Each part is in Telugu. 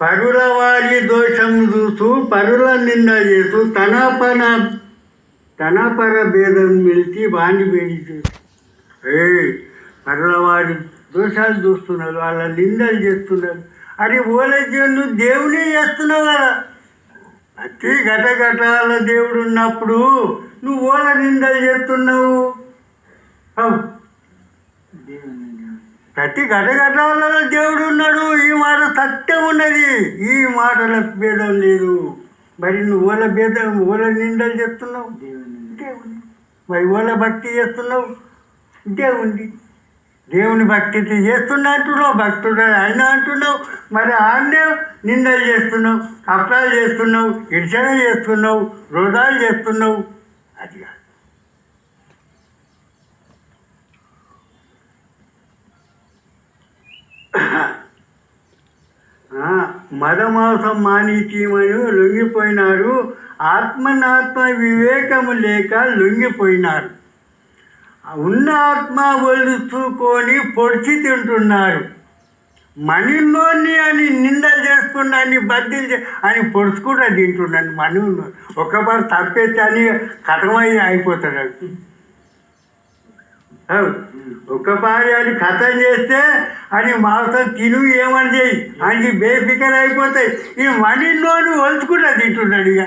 పరుల వారి దోషం చూస్తూ పరుల నింద చేస్తూ తన పన తన పర భేదం నిలిచి వాణి వేడి ఏ పరుల వారి దోషాలు చూస్తున్నారు వాళ్ళ నిందలు చేస్తున్నారు. అది ఓలకి నువ్వు దేవుడే చేస్తున్నావు కదా అతి ఘటఘటాల దేవుడు ఉన్నప్పుడు నువ్వు ఓల నిందలు చేస్తున్నావు. ప్రతి ఘట ఘటాలలో దేవుడు ఉన్నాడు. సత్యం ఉన్నది. ఈ మాటల భేదం లేదు. మరి నువ్వు భేదం ఓల నిందలు చేస్తున్నావు దేవుని. మరి ఊల భక్తి చేస్తున్నావు. దేవుంది దేవుని భక్తి చేస్తున్నా అంటున్నావు భక్తుడు ఆయన అంటున్నావు. మరి ఆయనే నిందలు చేస్తున్నావు అప్రాలు చేస్తున్నావు ఇర్చన చేస్తున్నావు వృధాలు చేస్తున్నావు. అది కాదు. మదమాసం మానితీమని లొంగిపోయినారు. ఆత్మనాత్మ వివేకము లేక లొంగిపోయినారు. ఉన్న ఆత్మ ఒలుచుకొని పొడిచి తింటున్నారు. మనిలోని అని నింద చేస్తున్నా అని బద్దీ అని పొడుచుకుంటా తింటున్నాను. మని ఒకసారి తప్పేస్తే అని కథమై అయిపోతాడు ఒక్కసారి అది కథం చేస్తే అని మాంసం తిను ఏమని చేయి? అని బేఫికర్ అయిపోతాయి. ఈ మనిలోని వలుచుకుంటా తింటున్నాడు ఇక.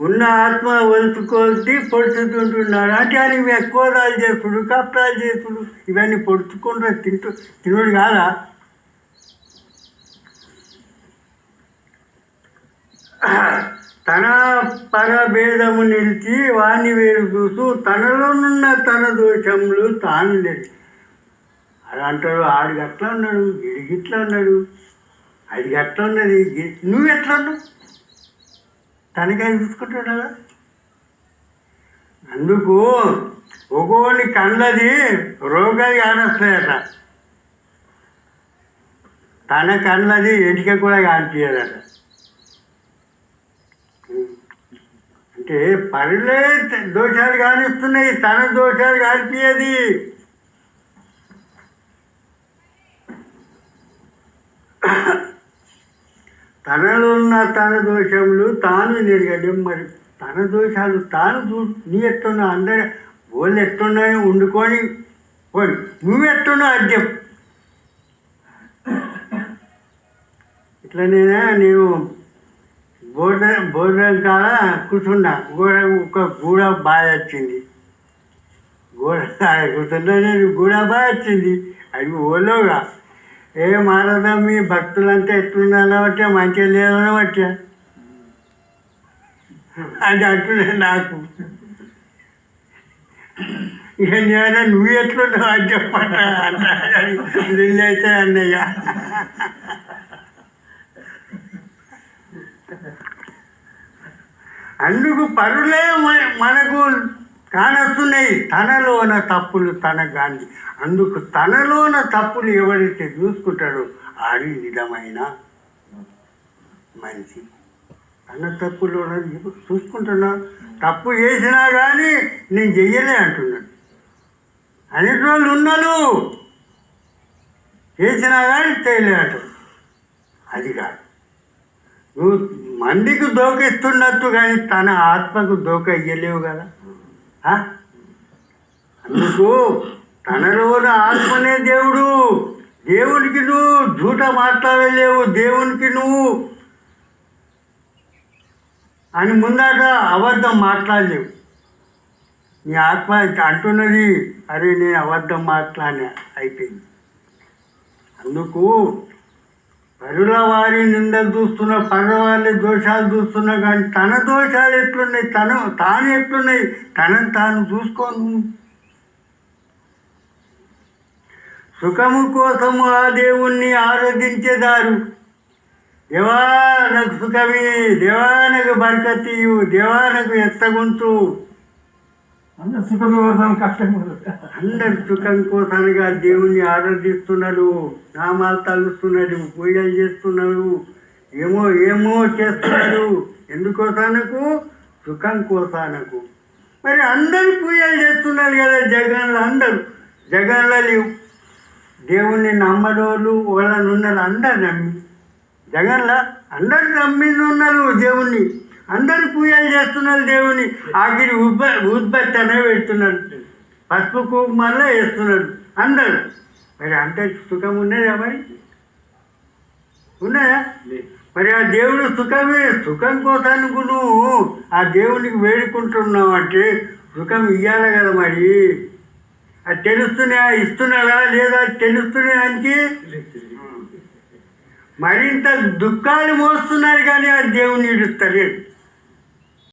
ఉన్న ఆత్మ వలుచుకొని పొడుచుకుంటున్నాడు. అంటే అని ఎక్కువ రాజు చేసుడు కప్టాలు చేసుడు ఇవన్నీ పొడుచుకుంటూ తింటూ తినుడు కాదా? తన పరభేదము నిలిచి వాణి వేరు చూసు తనలోనున్న తన దోషములు తాను లేదు. అలా అంటాడు ఆడు గట్లా ఉన్నాడు వీడి ఉన్నాడు అది గట్లా ఉన్నది నువ్వు ఎట్లా ఉన్నావు? తనకాయ చూసుకుంటున్నావా? అందుకు ఒక్కోని కళ్ళది రోగాలు కానొస్తాయట. తన కళ్ళది ఎటిక కూడా కానిపించదట అంటే పనులే దోషాలు కానిస్తున్నాయి తన దోషాలు కానిపించది తనలో ఉన్న తన దోషములు తాను నెరగడం మరి తన దోషాలు తాను చూ నీ ఎట్టున్నా అందరు వాళ్ళు ఎట్టున్నాయని వండుకొని పోయి నువ్వు ఎట్టున్నావు అది చెప్పు. ఇట్లనేనా నేను బోర్డ బోర్డం కాడ కూర్చున్నా గోడ ఒక గూడ బాగా వచ్చింది గోడ కాడ కూర్చున్నా నేను గూడ బాగా వచ్చింది అది ఓలోగా ఏ మారదా మీ భక్తులంతా ఎట్లున్నారో బట్టే మంచిగా లేదని బట్టే అది అంటున్నా నాకు ఇక నేను నువ్వు ఎట్లున్నావు అని చెప్పట అయితే అన్నయ్య అందుకు పరులే మనకు కానొస్తున్నాయి. తనలోన తప్పులు తన గాని అందుకు తనలోన తప్పులు ఎవరైతే చూసుకుంటాడో అది నిజమైన మనిషి. తన తప్పులు చూసుకుంటున్నా? తప్పు చేసినా కానీ నేను చెయ్యలే అంటున్నాడు. అనేటి వాళ్ళు ఉన్నాను చేసినా కానీ చేయలే అంటు అది కాదు. నువ్వు మందికి దోక ఇస్తున్నట్టు కానీ తన ఆత్మకు దోక ఇయ్యలేవు కదా. ఆ? అందుకు తనలోన ఆత్మనే దేవుడు. దేవునికి నువ్వు జూట మాట్లాడలేవు దేవునికి నువ్వు. అని ముందాక అబద్ధం మాట్లాడలేవు. నీ ఆత్మ అంటున్నది అరే నేను అబద్ధం మాట్లాడినా అయిపోయింది. అందుకు పరుల వారి నిందలు చూస్తున్నా పరుల వారి దోషాలు చూస్తున్నా కానీ తన దోషాలు ఎట్లున్నాయి? తను తాను ఎట్లున్నాయి? తనను తాను చూసుకోను. సుఖము కోసము ఆ దేవుణ్ణి ఆరాధించేదారు. దేవా నాకు సుఖమే దేవా నాకు బరకతీయు దేవా నాకు అందరు సుఖం కోసం కష్టం అందరు సుఖం కోసానిగా దేవుణ్ణి ఆరాధిస్తున్నాడు నామాలు తలుస్తున్నాడు పూజలు చేస్తున్నారు ఏమో ఏమో చేస్తున్నారు ఎందుకోసానకు? సుఖం కోసానకు. మరి అందరు పూజలు చేస్తున్నారు కదా జగన్లో అందరూ. జగన్లో లేవు దేవుణ్ణి నమ్మడోళ్ళు వాళ్ళని ఉన్నారు అందరు నమ్మి. జగన్లో అందరు నమ్మినున్నారు దేవుణ్ణి. అందరు పూజలు చేస్తున్నారు దేవుని. ఆఖరి ఉబ్బ ఉద్బత్తి అనే పెడుతున్నారు పసుపు కుంకుమల్లో వేస్తున్నారు అందరు. మరి అంత సుఖం ఉన్నదా మరి? ఉన్నదా? మరి ఆ దేవుడు సుఖమే సుఖం కోసానికి నువ్వు ఆ దేవునికి వేడుకుంటున్నావు అంటే సుఖం ఇవ్వాలి కదా మరి. అది తెలుస్తున్నా ఇస్తున్నాడా లేదా తెలుస్తున్నా అంటే మరింత దుఃఖాలు మోస్తున్నారు కానీ ఆ దేవుని ఇడుస్తలేదు.